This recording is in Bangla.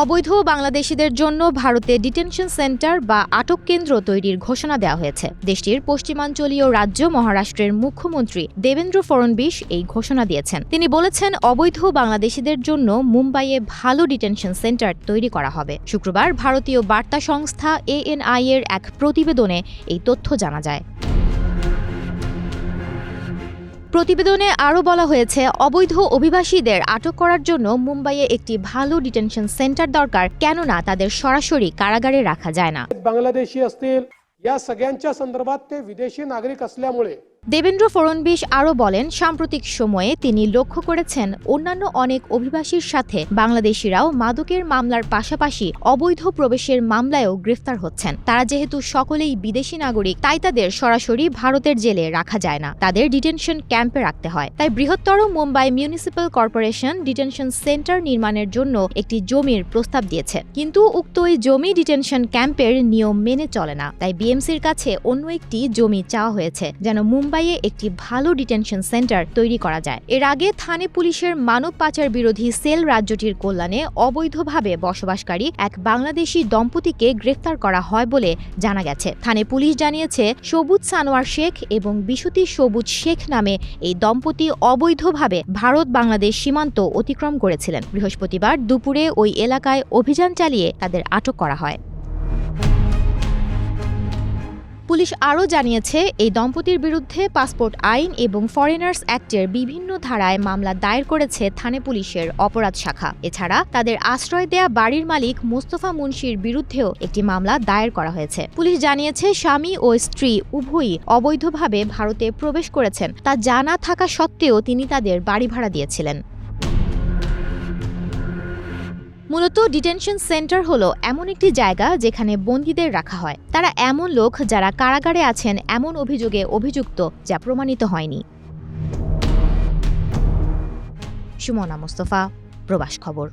অবৈধ বাংলাদেশিদের জন্য ভারতে ডিটেনশন সেন্টার বা আটক কেন্দ্র তৈরির ঘোষণা দেওয়া হয়েছে। দেশটির পশ্চিমাঞ্চলীয় রাজ্য মহারাষ্ট্রের মুখ্যমন্ত্রী দেবেন্দ্র ফড়নবিশ এই ঘোষণা দিয়েছেন। তিনি বলেছেন, অবৈধ বাংলাদেশিদের জন্য মুম্বাইয়ে ভালো ডিটেনশন সেন্টার তৈরি করা হবে। শুক্রবার ভারতীয় বার্তা সংস্থা এএনআই এর এক প্রতিবেদনে এই তথ্য জানা যায়। প্রতিবেদনে আরও বলা হয়েছে অবৈধ অভিবাসীদের আটক করার জন্য মুম্বাইয়ে একটি ভালো ডিটেনশন সেন্টার দরকার কেননা তাদের সরাসরি কারাগারে রাখা যায় না बांगलादेशी असतील या सगळ्यांच्या संदर्भात ते विदेशी नागरिक असल्यामुळे দেবেন্দ্র ফড়নবিশ আরও বলেন, সাম্প্রতিক সময়ে তিনি লক্ষ্য করেছেন অন্যান্য অনেক অভিবাসীর সাথে বাংলাদেশিরাও মাদকের মামলার পাশাপাশি অবৈধ প্রবেশের মামলায়ও গ্রেফতার হচ্ছেন। তারা যেহেতু সকলেই বিদেশি নাগরিক, তাই তাদের সরাসরি ভারতের জেলে রাখা যায় না। তাদের ডিটেনশন ক্যাম্পে রাখতে হয়। তাই বৃহত্তর Mumbai municipal corporation detention centre নির্মাণের জন্য একটি জমির প্রস্তাব দিয়েছে। কিন্তু উক্ত ওই জমি ডিটেনশন ক্যাম্পের নিয়ম মেনে চলে না। তাই বিএমসির কাছে অন্য একটি জমি চাওয়া হয়েছে, যেন মুম্বাইয়ে একটি ভালো ডিটেনশন সেন্টার তৈরি করা যায়। এর আগে থানে পুলিশের মানব পাচার বিরোধী সেল রাজ্যটির কল্যাণে অবৈধভাবে বসবাসকারী এক বাংলাদেশি দম্পতিকে গ্রেফতার করা হয় বলে জানা গেছে। থানে পুলিশ জানিয়েছে, সবুজ সানোয়ার শেখ এবং বিশুতি সবুজ শেখ নামে এই দম্পতি অবৈধভাবে ভারত বাংলাদেশ সীমান্ত অতিক্রম করেছিলেন। বৃহস্পতিবার দুপুরে ওই এলাকায় অভিযান চালিয়ে তাদের আটক করা হয়। পুলিশ আরও জানিয়েছে, এই দম্পতির বিরুদ্ধে পাসপোর্ট আইন এবং ফরেনার্স অ্যাক্টের বিভিন্ন ধারায় মামলা দায়ের করেছে থানে পুলিশের অপরাধ শাখা। এছাড়া তাদের আশ্রয় দেয়া বাড়ির মালিক মোস্তফা মুন্সির বিরুদ্ধেও একটি মামলা দায়ের করা হয়েছে। পুলিশ জানিয়েছে, স্বামী ও স্ত্রী উভয়ই অবৈধভাবে ভারতে প্রবেশ করেছেন। তা জানা থাকা সত্ত্বেও তিনি তাদের বাড়ি ভাড়া দিয়েছিলেন। মূলত ডিটেনশন সেন্টার হলো এমন একটি জায়গা যেখানে বন্দীদের রাখা হয়। তারা এমন লোক যারা কারাগারে আছেন এমন অভিযোগে অভিযুক্ত যা প্রমাণিত হয়নি। সুমনা মোস্তফা, প্রবাস খবর।